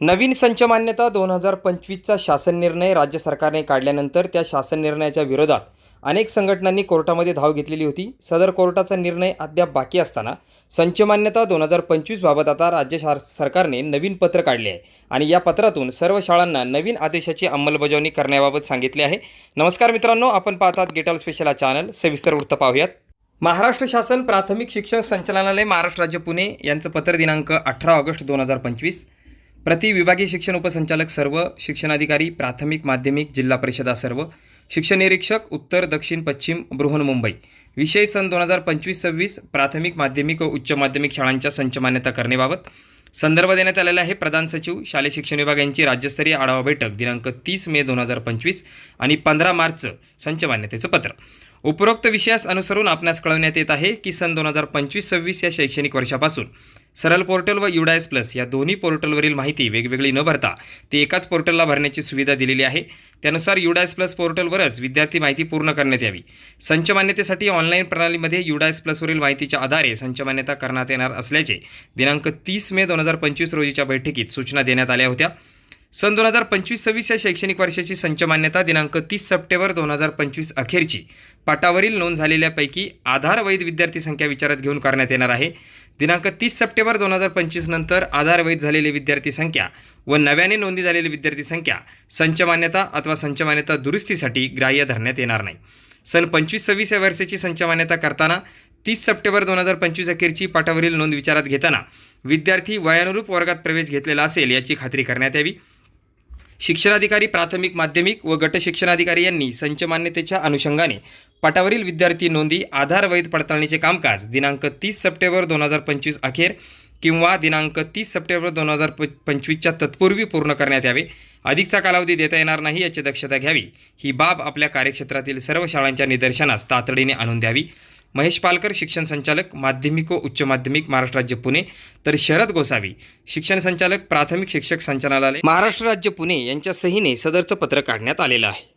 नवीन संच मान्यता दोन हजार पंचवीसचा शासन निर्णय राज्य सरकारने काढल्यानंतर त्या शासन निर्णयाच्या विरोधात अनेक संघटनांनी कोर्टामध्ये धाव घेतलेली होती. सदर कोर्टाचा निर्णय अद्याप बाकी असताना संच मान्यता दोन हजार पंचवीसबाबत आता राज्य शार सरकारने नवीन पत्र काढले आहे आणि या पत्रातून सर्व शाळांना नवीन आदेशाची अंमलबजावणी करण्याबाबत सांगितले आहे. नमस्कार मित्रांनो आपण पाहतात गेटॉल स्पेशल हा चॅनल सविस्तर वृत्त पाहूयात. महाराष्ट्र शासन प्राथमिक शिक्षण संचालनालय महाराष्ट्र राज्य पुणे यांचं पत्र दिनांक अठरा ऑगस्ट दोन हजार पंचवीस. प्रति विभागीय शिक्षण उपसंचालक सर्व शिक्षणाधिकारी प्राथमिक माध्यमिक जिल्हा परिषदा सर्व शिक्षण निरीक्षक उत्तर दक्षिण पश्चिम बृहन्मुंबई विषय सन दोन हजार पंचवीस सव्वीस प्राथमिक माध्यमिक व उच्च माध्यमिक शाळांच्या संच मान्यता करण्याबाबत संदर्भ देण्यात आलेला आहे प्रधान सचिव शालेय शिक्षण विभाग यांची राज्यस्तरीय आढावा बैठक दिनांक तीस मे दोन हजार पंचवीस आणि पंधरा मार्च संच मान्यतेचं पत्र. उपरोक्त विषयास अनुसरून आपणास कळवण्यात येत आहे की सन दोन हजार पंचवीस सव्वीस या शैक्षणिक वर्षापासून सरल पोर्टल व युडायस प्लस या दोन्ही पोर्टलवरील माहिती वेगवेगळी न भरता ती एकाच पोर्टलला भरण्याची सुविधा दिलेली आहे. त्यानुसार युडायस प्लस पोर्टलवरच विद्यार्थी माहिती पूर्ण करण्यात यावी. संच मान्यतेसाठी ऑनलाईन प्रणालीमध्ये युडायस प्लसवरील माहितीच्या आधारे संच मान्यता करण्यात येणार असल्याचे दिनांक तीस मे दोन हजार पंचवीस रोजीच्या बैठकीत सूचना देण्यात आल्या होत्या. सन दोन हजार पंचवीस सव्वीस या शैक्षणिक वर्षाची संच मान्यता दिनांक तीस सप्टेंबर दोन हजार पंचवीस अखेरची. पाटावरील नोंद झालेल्यापैकी आधार वैध विद्यार्थी संख्या विचारात घेऊन करण्यात येणार आहे. दिनांक तीस सप्टेंबर दोन हजार पंचवीस नंतर आधार वैध झालेली विद्यार्थी संख्या व नव्याने नोंदी झालेली विद्यार्थी संख्या संच मान्यता अथवा संच मान्यता दुरुस्तीसाठी ग्राह्य धरण्यात येणार नाही. सन पंचवीस सव्वीस या वर्षाची संच मान्यता करताना तीस सप्टेंबर दोन हजार पंचवीस अखेरची पाठावरील नोंद विचारात घेताना विद्यार्थी वयानुरूप वर्गात प्रवेश घेतलेला असेल याची खात्री करण्यात यावी. शिक्षणाधिकारी प्राथमिक माध्यमिक व गट शिक्षणाधिकारी यांनी संचमान्यतेच्या अनुषंगाने पटावरील विद्यार्थी नोंदी आधार वैध पडताळणीचे कामकाज दिनांक तीस सप्टेंबर दोन हजार पंचवीस अखेर किंवा दिनांक तीस सप्टेंबर दोन हजार प पंचवीसच्या तत्पूर्वी पूर्ण करण्यात यावे. अधिकचा कालावधी देता येणार नाही याची दक्षता घ्यावी. ही बाब आपल्या कार्यक्षेत्रातील सर्व शाळांच्या निदर्शनास तातडीने आणून द्यावी. महेश पालकर शिक्षण संचालक माध्यमिक व उच्च माध्यमिक महाराष्ट्र राज्य पुणे. तर शरद गोसावी शिक्षण संचालक प्राथमिक शिक्षक संचालनालय. महाराष्ट्र राज्य पुणे यांच्या सहीने सदरचं पत्र काढण्यात आलेलं आहे.